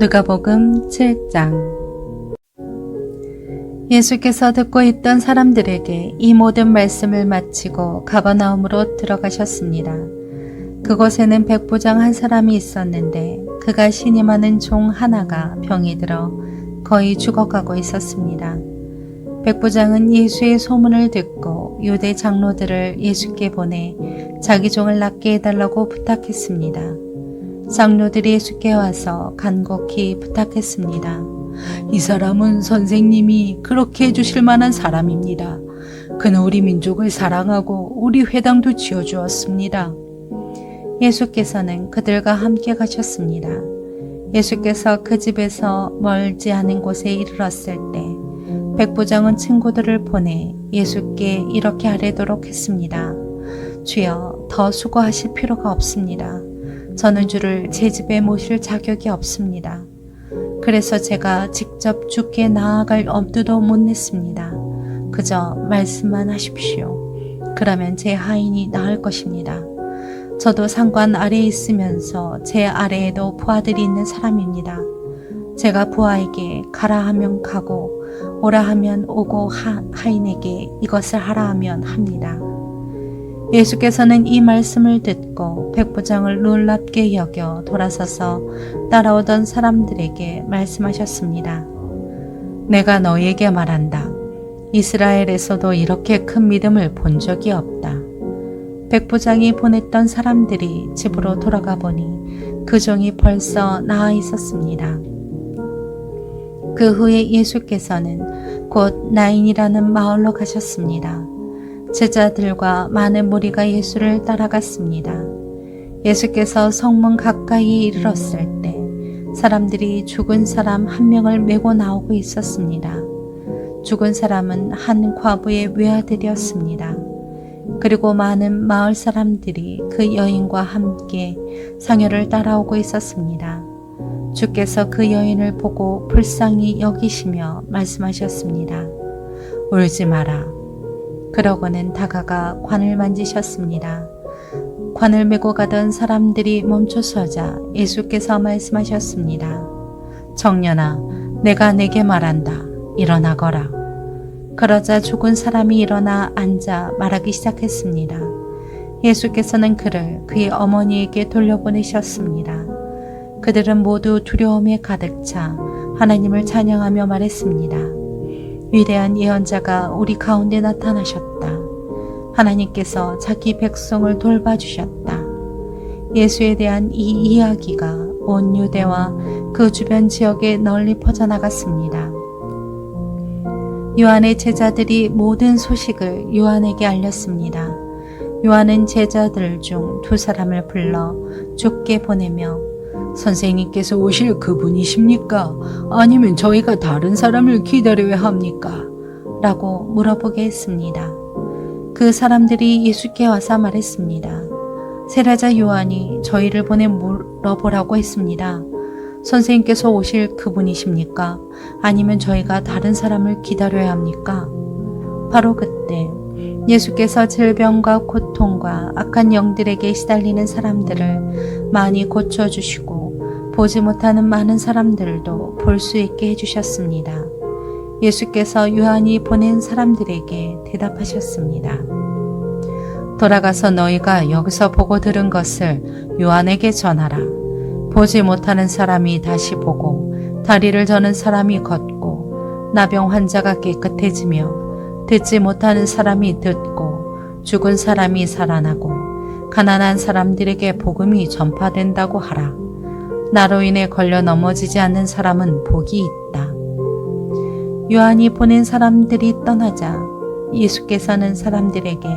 누가복음 7장 예수께서 듣고 있던 사람들에게 이 모든 말씀을 마치고 가버나움으로 들어가셨습니다. 그곳에는 백부장 한 사람이 있었는데 그가 신임하는 종 하나가 병이 들어 거의 죽어가고 있었습니다. 백부장은 예수의 소문을 듣고 유대 장로들을 예수께 보내 자기 종을 낫게 해달라고 부탁했습니다. 장로들이 예수께 와서 간곡히 부탁했습니다. 이 사람은 선생님이 그렇게 해주실 만한 사람입니다. 그는 우리 민족을 사랑하고 우리 회당도 지어주었습니다. 예수께서는 그들과 함께 가셨습니다. 예수께서 그 집에서 멀지 않은 곳에 이르렀을 때 백부장은 친구들을 보내 예수께 이렇게 아뢰도록 했습니다. 주여 더 수고하실 필요가 없습니다. 저는 주를 제 집에 모실 자격이 없습니다. 그래서 제가 직접 주께 나아갈 엄두도 못 냈습니다. 그저 말씀만 하십시오. 그러면 제 하인이 나을 것입니다. 저도 상관 아래에 있으면서 제 아래에도 부하들이 있는 사람입니다. 제가 부하에게 가라 하면 가고 오라 하면 오고 하, 하인에게 이것을 하라 하면 합니다. 예수께서는 이 말씀을 듣고 백부장을 놀랍게 여겨 돌아서서 따라오던 사람들에게 말씀하셨습니다. 내가 너희에게 말한다. 이스라엘에서도 이렇게 큰 믿음을 본 적이 없다. 백부장이 보냈던 사람들이 집으로 돌아가 보니 그 종이 벌써 나아 있었습니다. 그 후에 예수께서는 곧 나인이라는 마을로 가셨습니다. 제자들과 많은 무리가 예수를 따라갔습니다. 예수께서 성문 가까이에 이르렀을 때 사람들이 죽은 사람 한 명을 메고 나오고 있었습니다. 죽은 사람은 한 과부의 외아들이었습니다. 그리고 많은 마을 사람들이 그 여인과 함께 상여를 따라오고 있었습니다. 주께서 그 여인을 보고 불쌍히 여기시며 말씀하셨습니다. 울지 마라. 그러고는 다가가 관을 만지셨습니다. 관을 메고 가던 사람들이 멈춰서자 예수께서 말씀하셨습니다. 정년아, 내가 내게 말한다. 일어나거라. 그러자 죽은 사람이 일어나 앉아 말하기 시작했습니다. 예수께서는 그를 그의 어머니에게 돌려보내셨습니다. 그들은 모두 두려움에 가득 차 하나님을 찬양하며 말했습니다. 위대한 예언자가 우리 가운데 나타나셨다. 하나님께서 자기 백성을 돌봐주셨다. 예수에 대한 이 이야기가 온 유대와 그 주변 지역에 널리 퍼져나갔습니다. 요한의 제자들이 모든 소식을 요한에게 알렸습니다. 요한은 제자들 중 두 사람을 불러 죽게 보내며 선생님께서 오실 그분이십니까? 아니면 저희가 다른 사람을 기다려야 합니까? 라고 물어보게 했습니다. 그 사람들이 예수께 와서 말했습니다. 세례자 요한이 저희를 보내 물어보라고 했습니다. 선생님께서 오실 그분이십니까? 아니면 저희가 다른 사람을 기다려야 합니까? 바로 그때 예수께서 질병과 고통과 악한 영들에게 시달리는 사람들을 많이 고쳐주시고 보지 못하는 많은 사람들도 볼 수 있게 해주셨습니다. 예수께서 요한이 보낸 사람들에게 대답하셨습니다. 돌아가서 너희가 여기서 보고 들은 것을 요한에게 전하라. 보지 못하는 사람이 다시 보고 다리를 저는 사람이 걷고 나병 환자가 깨끗해지며 듣지 못하는 사람이 듣고 죽은 사람이 살아나고 가난한 사람들에게 복음이 전파된다고 하라. 나로 인해 걸려 넘어지지 않는 사람은 복이 있다. 요한이 보낸 사람들이 떠나자 예수께서는 사람들에게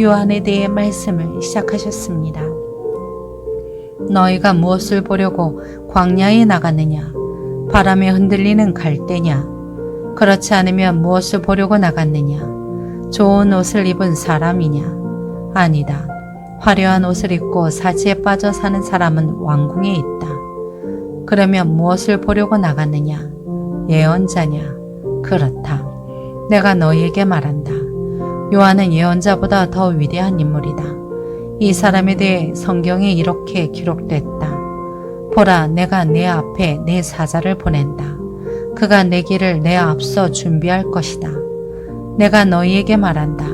요한에 대해 말씀을 시작하셨습니다. 너희가 무엇을 보려고 광야에 나갔느냐? 바람에 흔들리는 갈대냐? 그렇지 않으면 무엇을 보려고 나갔느냐? 좋은 옷을 입은 사람이냐? 아니다. 화려한 옷을 입고 사지에 빠져 사는 사람은 왕궁에 있다. 그러면 무엇을 보려고 나갔느냐? 예언자냐? 그렇다. 내가 너희에게 말한다. 요한은 예언자보다 더 위대한 인물이다. 이 사람에 대해 성경에 이렇게 기록됐다. 보라 내가 내 앞에 내 사자를 보낸다. 그가 내 길을 내 앞서 준비할 것이다. 내가 너희에게 말한다.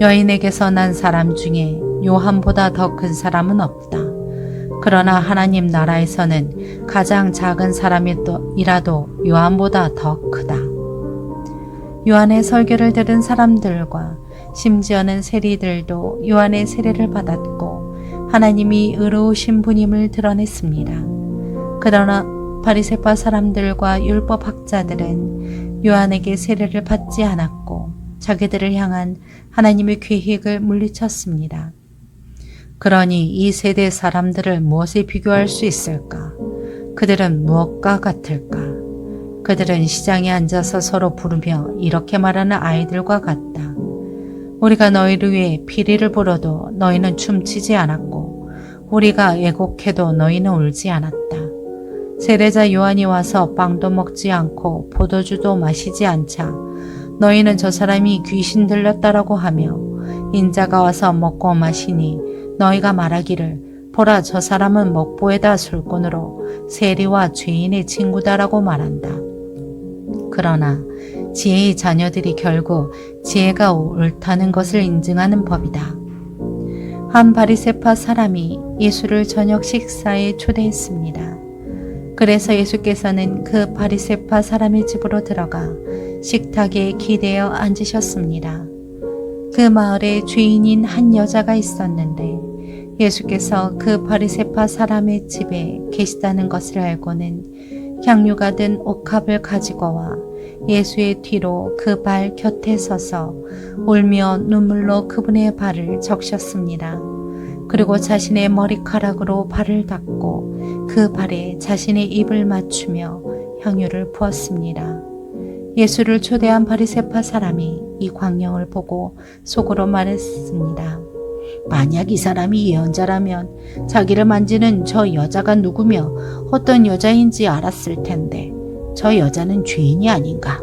여인에게서 난 사람 중에 요한보다 더 큰 사람은 없다. 그러나 하나님 나라에서는 가장 작은 사람이라도 요한보다 더 크다. 요한의 설교를 들은 사람들과 심지어는 세리들도 요한의 세례를 받았고 하나님이 의로우신 분임을 드러냈습니다. 그러나 바리새파 사람들과 율법 학자들은 요한에게 세례를 받지 않았고 자기들을 향한 하나님의 계획을 물리쳤습니다. 그러니 이 세대 사람들을 무엇에 비교할 수 있을까? 그들은 무엇과 같을까? 그들은 시장에 앉아서 서로 부르며 이렇게 말하는 아이들과 같다. 우리가 너희를 위해 피리를 불어도 너희는 춤추지 않았고 우리가 애곡해도 너희는 울지 않았다. 세례자 요한이 와서 빵도 먹지 않고 포도주도 마시지 않자 너희는 저 사람이 귀신 들렸다라고 하며 인자가 와서 먹고 마시니 너희가 말하기를 보라 저 사람은 먹보에다 술꾼으로 세리와 죄인의 친구다라고 말한다. 그러나 지혜의 자녀들이 결국 지혜가 옳다는 것을 인증하는 법이다. 한 바리세파 사람이 예수를 저녁 식사에 초대했습니다. 그래서 예수께서는 그 바리세파 사람의 집으로 들어가 식탁에 기대어 앉으셨습니다. 그 마을에 죄인인 한 여자가 있었는데 예수께서 그 바리세파 사람의 집에 계시다는 것을 알고는 향유가 든 옥합을 가지고 와 예수의 뒤로 그 발 곁에 서서 울며 눈물로 그분의 발을 적셨습니다. 그리고 자신의 머리카락으로 발을 닦고 그 발에 자신의 입을 맞추며 향유를 부었습니다. 예수를 초대한 바리세파 사람이 이 광경을 보고 속으로 말했습니다. 만약 이 사람이 예언자라면 자기를 만지는 저 여자가 누구며 어떤 여자인지 알았을 텐데 저 여자는 죄인이 아닌가.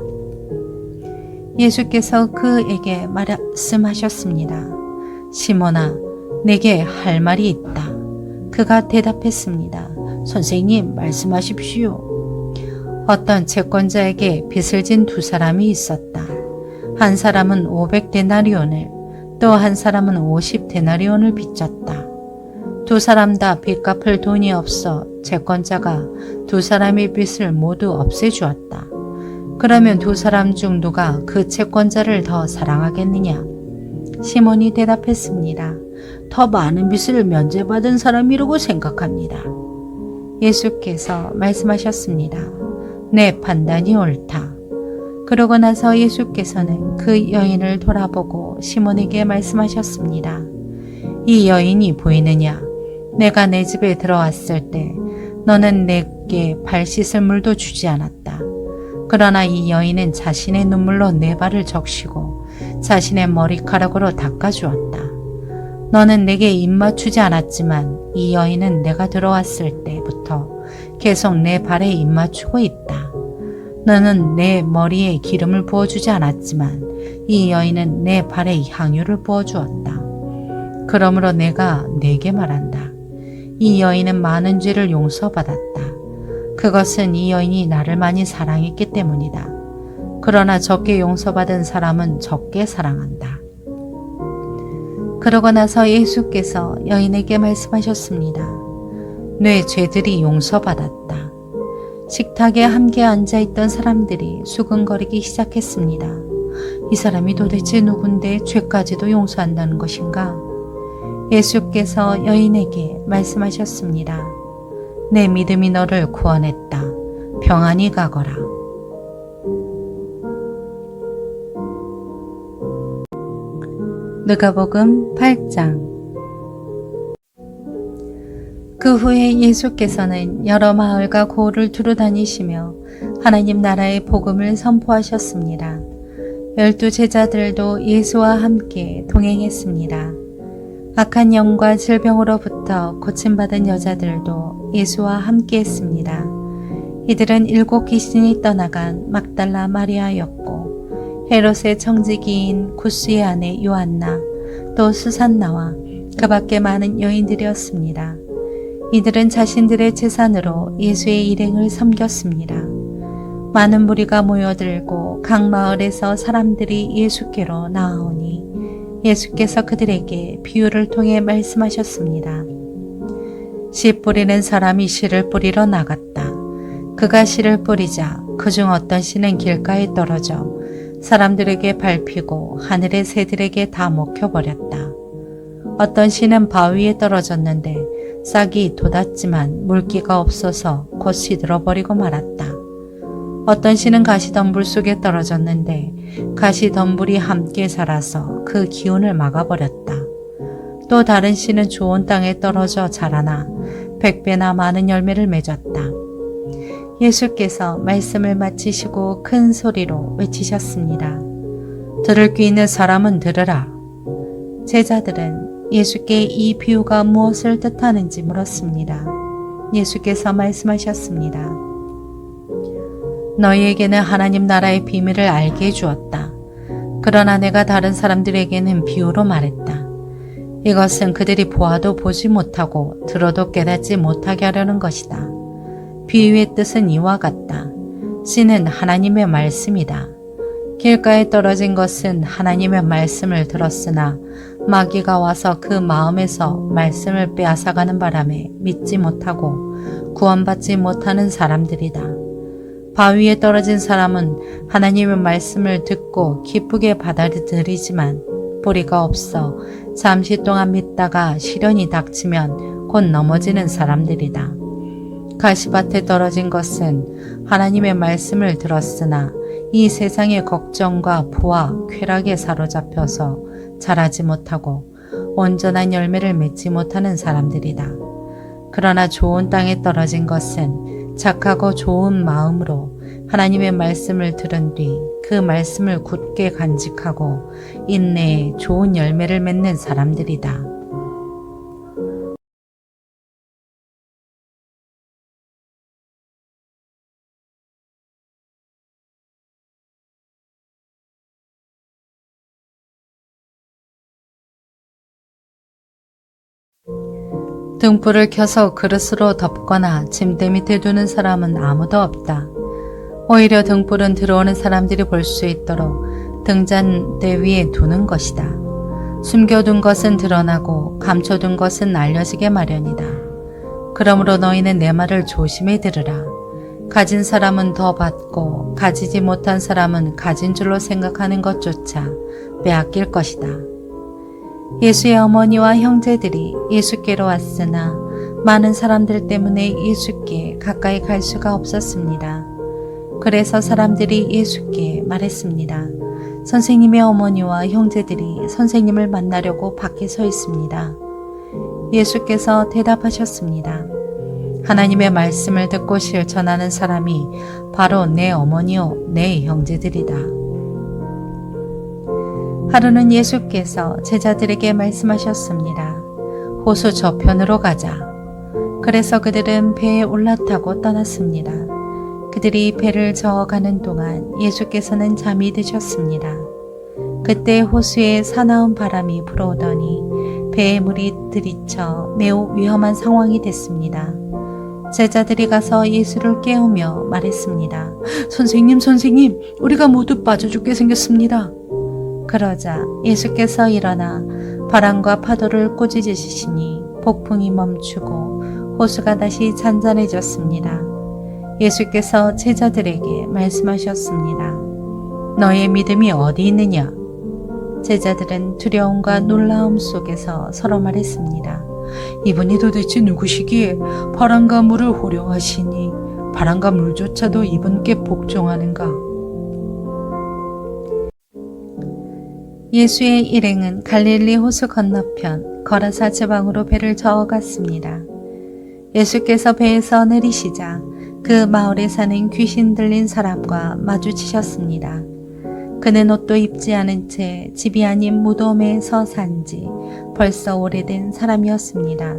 예수께서 그에게 말씀하셨습니다. 시몬아, 내게 할 말이 있다. 그가 대답했습니다. 선생님, 말씀하십시오. 어떤 채권자에게 빚을 진 두 사람이 있었다. 한 사람은 500데나리온을 또 한 사람은 50데나리온을 빚졌다. 두 사람 다 빚 갚을 돈이 없어 채권자가 두 사람의 빚을 모두 없애주었다. 그러면 두 사람 중 누가 그 채권자를 더 사랑하겠느냐? 시몬이 대답했습니다. 더 많은 빚을 면제받은 사람이라고 생각합니다. 예수께서 말씀하셨습니다. 내 판단이 옳다. 그러고 나서 예수께서는 그 여인을 돌아보고 시몬에게 말씀하셨습니다. 이 여인이 보이느냐? 내가 내 집에 들어왔을 때 너는 내게 발 씻을 물도 주지 않았다. 그러나 이 여인은 자신의 눈물로 내 발을 적시고 자신의 머리카락으로 닦아주었다. 너는 내게 입 맞추지 않았지만 이 여인은 내가 들어왔을 때부터 계속 내 발에 입 맞추고 있다. 너는 내 머리에 기름을 부어주지 않았지만 이 여인은 내 발에 향유를 부어주었다. 그러므로 내가 내게 말한다. 이 여인은 많은 죄를 용서받았다. 그것은 이 여인이 나를 많이 사랑했기 때문이다. 그러나 적게 용서받은 사람은 적게 사랑한다. 그러고 나서 예수께서 여인에게 말씀하셨습니다. 내 죄들이 용서받았다. 식탁에 함께 앉아있던 사람들이 수근거리기 시작했습니다. 이 사람이 도대체 누군데 죄까지도 용서한다는 것인가? 예수께서 여인에게 말씀하셨습니다. 내 믿음이 너를 구원했다. 평안히 가거라. 누가복음 8장 그 후에 예수께서는 여러 마을과 고을을 두루 다니시며 하나님 나라의 복음을 선포하셨습니다. 열두 제자들도 예수와 함께 동행했습니다. 악한 영과 질병으로부터 고침받은 여자들도 예수와 함께 했습니다. 이들은 일곱 귀신이 떠나간 막달라 마리아였고 헤롯의 청지기인 구스의 아내 요한나 또 수산나와 그 밖에 많은 여인들이었습니다. 이들은 자신들의 재산으로 예수의 일행을 섬겼습니다. 많은 무리가 모여들고 각 마을에서 사람들이 예수께로 나아오니 예수께서 그들에게 비유를 통해 말씀하셨습니다. 씨 뿌리는 사람이 씨를 뿌리러 나갔다. 그가 씨를 뿌리자 그중 어떤 씨는 길가에 떨어져 사람들에게 밟히고 하늘의 새들에게 다 먹혀버렸다. 어떤 씨는 바위에 떨어졌는데 싹이 돋았지만 물기가 없어서 곧 시들어버리고 말았다. 어떤 씨는 가시덤불 속에 떨어졌는데 가시덤불이 함께 자라서 그 기운을 막아버렸다. 또 다른 씨는 좋은 땅에 떨어져 자라나 백배나 많은 열매를 맺었다. 예수께서 말씀을 마치시고 큰 소리로 외치셨습니다. 들을 귀 있는 사람은 들으라. 제자들은 예수께 이 비유가 무엇을 뜻하는지 물었습니다. 예수께서 말씀하셨습니다. 너희에게는 하나님 나라의 비밀을 알게 해주었다. 그러나 내가 다른 사람들에게는 비유로 말했다. 이것은 그들이 보아도 보지 못하고 들어도 깨닫지 못하게 하려는 것이다. 비유의 뜻은 이와 같다. 씨는 하나님의 말씀이다. 길가에 떨어진 것은 하나님의 말씀을 들었으나 마귀가 와서 그 마음에서 말씀을 빼앗아가는 바람에 믿지 못하고 구원받지 못하는 사람들이다. 바위에 떨어진 사람은 하나님의 말씀을 듣고 기쁘게 받아들이지만 뿌리가 없어 잠시 동안 믿다가 시련이 닥치면 곧 넘어지는 사람들이다. 가시밭에 떨어진 것은 하나님의 말씀을 들었으나 이 세상의 걱정과 부와 쾌락에 사로잡혀서 자라지 못하고 온전한 열매를 맺지 못하는 사람들이다. 그러나 좋은 땅에 떨어진 것은 착하고 좋은 마음으로 하나님의 말씀을 들은 뒤 그 말씀을 굳게 간직하고 인내에 좋은 열매를 맺는 사람들이다. 등불을 켜서 그릇으로 덮거나 침대 밑에 두는 사람은 아무도 없다. 오히려 등불은 들어오는 사람들이 볼 수 있도록 등잔대 위에 두는 것이다. 숨겨둔 것은 드러나고 감춰둔 것은 알려지게 마련이다. 그러므로 너희는 내 말을 조심히 들으라. 가진 사람은 더 받고 가지지 못한 사람은 가진 줄로 생각하는 것조차 빼앗길 것이다. 예수의 어머니와 형제들이 예수께로 왔으나 많은 사람들 때문에 예수께 가까이 갈 수가 없었습니다. 그래서 사람들이 예수께 말했습니다. 선생님의 어머니와 형제들이 선생님을 만나려고 밖에 서 있습니다. 예수께서 대답하셨습니다. 하나님의 말씀을 듣고 실천하는 사람이 바로 내 어머니요, 내 형제들이다. 하루는 예수께서 제자들에게 말씀하셨습니다. 호수 저편으로 가자. 그래서 그들은 배에 올라타고 떠났습니다. 그들이 배를 저어가는 동안 예수께서는 잠이 드셨습니다. 그때 호수에 사나운 바람이 불어오더니 배에 물이 들이쳐 매우 위험한 상황이 됐습니다. 제자들이 가서 예수를 깨우며 말했습니다. 선생님, 선생님, 우리가 모두 빠져 죽게 생겼습니다. 그러자 예수께서 일어나 바람과 파도를 꾸짖으시니 폭풍이 멈추고 호수가 다시 잔잔해졌습니다. 예수께서 제자들에게 말씀하셨습니다. 너의 믿음이 어디 있느냐? 제자들은 두려움과 놀라움 속에서 서로 말했습니다. 이분이 도대체 누구시기에 바람과 물을 호령하시니 바람과 물조차도 이분께 복종하는가? 예수의 일행은 갈릴리 호수 건너편 거라사 지방으로 배를 저어갔습니다. 예수께서 배에서 내리시자 그 마을에 사는 귀신 들린 사람과 마주치셨습니다. 그는 옷도 입지 않은 채 집이 아닌 무덤에 서 산 지 벌써 오래된 사람이었습니다.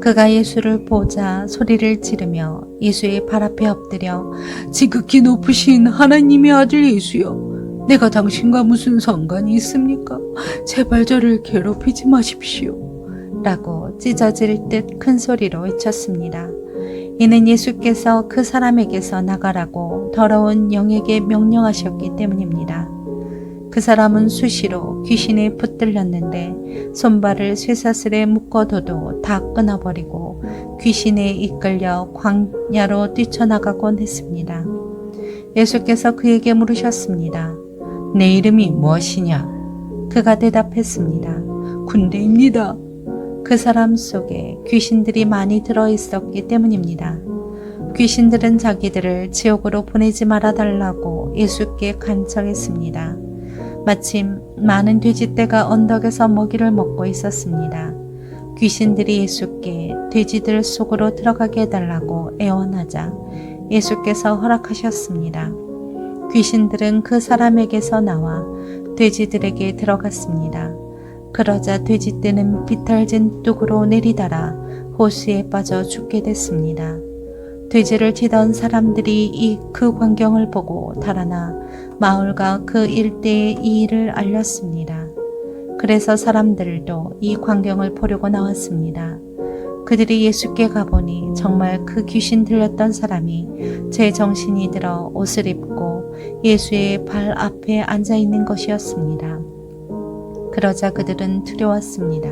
그가 예수를 보자 소리를 지르며 예수의 발 앞에 엎드려 지극히 높으신 하나님의 아들 예수여 내가 당신과 무슨 상관이 있습니까? 제발 저를 괴롭히지 마십시오. 라고 찢어질 듯 큰 소리로 외쳤습니다. 이는 예수께서 그 사람에게서 나가라고 더러운 영에게 명령하셨기 때문입니다. 그 사람은 수시로 귀신에 붙들렸는데 손발을 쇠사슬에 묶어둬도 다 끊어버리고 귀신에 이끌려 광야로 뛰쳐나가곤 했습니다. 예수께서 그에게 물으셨습니다. 내 이름이 무엇이냐? 그가 대답했습니다. 군대입니다. 그 사람 속에 귀신들이 많이 들어 있었기 때문입니다. 귀신들은 자기들을 지옥으로 보내지 말아 달라고 예수께 간청했습니다. 마침 많은 돼지떼가 언덕에서 먹이를 먹고 있었습니다. 귀신들이 예수께 돼지들 속으로 들어가게 해달라고 애원하자 예수께서 허락하셨습니다. 귀신들은 그 사람에게서 나와 돼지들에게 들어갔습니다. 그러자 돼지떼는 비탈진 뚝으로 내리달아 호수에 빠져 죽게 됐습니다. 돼지를 치던 사람들이 이 그 광경을 보고 달아나 마을과 그 일대에 이 일을 알렸습니다. 그래서 사람들도 이 광경을 보려고 나왔습니다. 그들이 예수께 가보니 정말 그 귀신 들렸던 사람이 제 정신이 들어 옷을 입고 예수의 발 앞에 앉아 있는 것이었습니다. 그러자 그들은 두려웠습니다.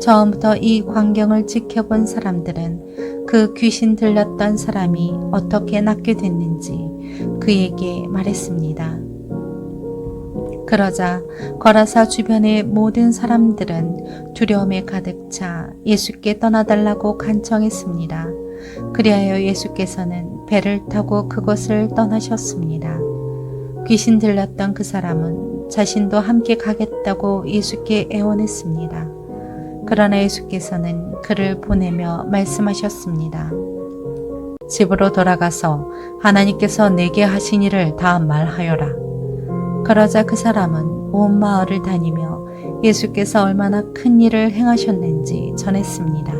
처음부터 이 광경을 지켜본 사람들은 그 귀신 들렸던 사람이 어떻게 낫게 됐는지 그에게 말했습니다. 그러자 거라사 주변의 모든 사람들은 두려움에 가득 차 예수께 떠나달라고 간청했습니다. 그리하여 예수께서는 배를 타고 그곳을 떠나셨습니다. 귀신 들렸던 그 사람은 자신도 함께 가겠다고 예수께 애원했습니다. 그러나 예수께서는 그를 보내며 말씀하셨습니다. 집으로 돌아가서 하나님께서 내게 하신 일을 다 말하여라. 그러자 그 사람은 온 마을을 다니며 예수께서 얼마나 큰 일을 행하셨는지 전했습니다.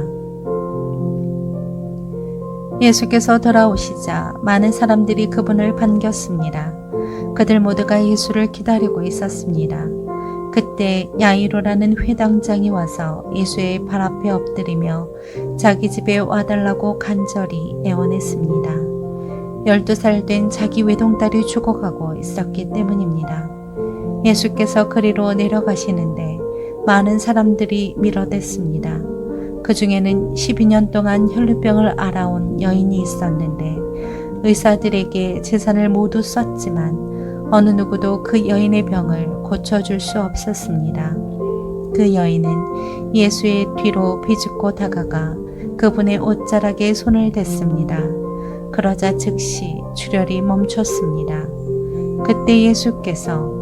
예수께서 돌아오시자 많은 사람들이 그분을 반겼습니다. 그들 모두가 예수를 기다리고 있었습니다. 그때 야이로라는 회당장이 와서 예수의 발 앞에 엎드리며 자기 집에 와달라고 간절히 애원했습니다. 12살 된 자기 외동딸이 죽어가고 있었기 때문입니다. 예수께서 그리로 내려가시는데 많은 사람들이 밀어댔습니다. 그 중에는 12년 동안 혈루병을 알아온 여인이 있었는데 의사들에게 재산을 모두 썼지만 어느 누구도 그 여인의 병을 고쳐줄 수 없었습니다. 그 여인은 예수의 뒤로 비집고 다가가 그분의 옷자락에 손을 댔습니다. 그러자 즉시 출혈이 멈췄습니다. 그때 예수께서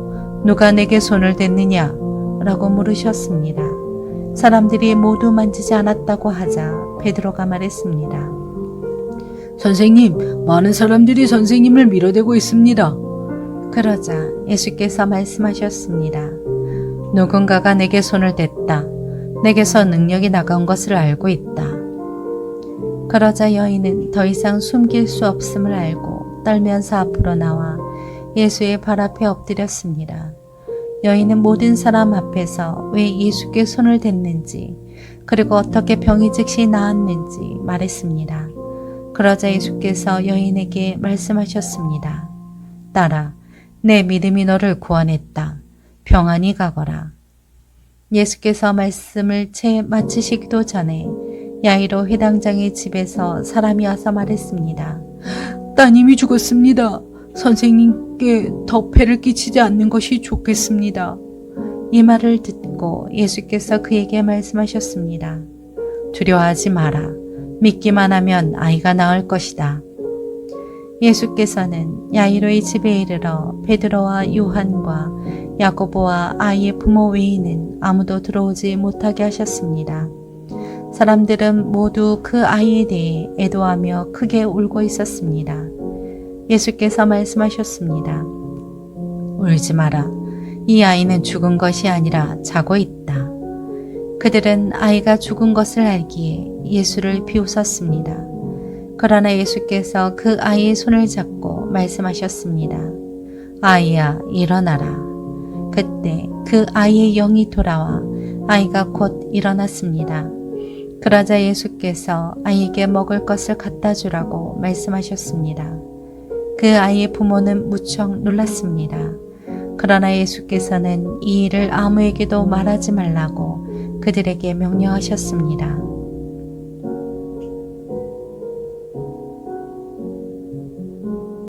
누가 내게 손을 댔느냐? 라고 물으셨습니다. 사람들이 모두 만지지 않았다고 하자 베드로가 말했습니다. 선생님, 많은 사람들이 선생님을 밀어대고 있습니다. 그러자 예수께서 말씀하셨습니다. 누군가가 내게 손을 댔다. 내게서 능력이 나간 것을 알고 있다. 그러자 여인은 더 이상 숨길 수 없음을 알고 떨면서 앞으로 나와 예수의 발 앞에 엎드렸습니다. 여인은 모든 사람 앞에서 왜 예수께 손을 댔는지 그리고 어떻게 병이 즉시 나았는지 말했습니다. 그러자 예수께서 여인에게 말씀하셨습니다. 딸아, 내 믿음이 너를 구원했다. 평안히 가거라. 예수께서 말씀을 채 마치시기도 전에 야이로 회당장의 집에서 사람이 와서 말했습니다. 따님이 죽었습니다. 선생님께 더 폐를 끼치지 않는 것이 좋겠습니다. 이 말을 듣고 예수께서 그에게 말씀하셨습니다. 두려워하지 마라. 믿기만 하면 아이가 나을 것이다. 예수께서는 야이로의 집에 이르러 베드로와 요한과 야고보와 아이의 부모 외에는 아무도 들어오지 못하게 하셨습니다. 사람들은 모두 그 아이에 대해 애도하며 크게 울고 있었습니다. 예수께서 말씀하셨습니다. 울지 마라. 이 아이는 죽은 것이 아니라 자고 있다. 그들은 아이가 죽은 것을 알기에 예수를 비웃었습니다. 그러나 예수께서 그 아이의 손을 잡고 말씀하셨습니다. 아이야, 일어나라. 그때 그 아이의 영이 돌아와 아이가 곧 일어났습니다. 그러자 예수께서 아이에게 먹을 것을 갖다 주라고 말씀하셨습니다. 그 아이의 부모는 무척 놀랐습니다. 그러나 예수께서는 이 일을 아무에게도 말하지 말라고 그들에게 명령하셨습니다.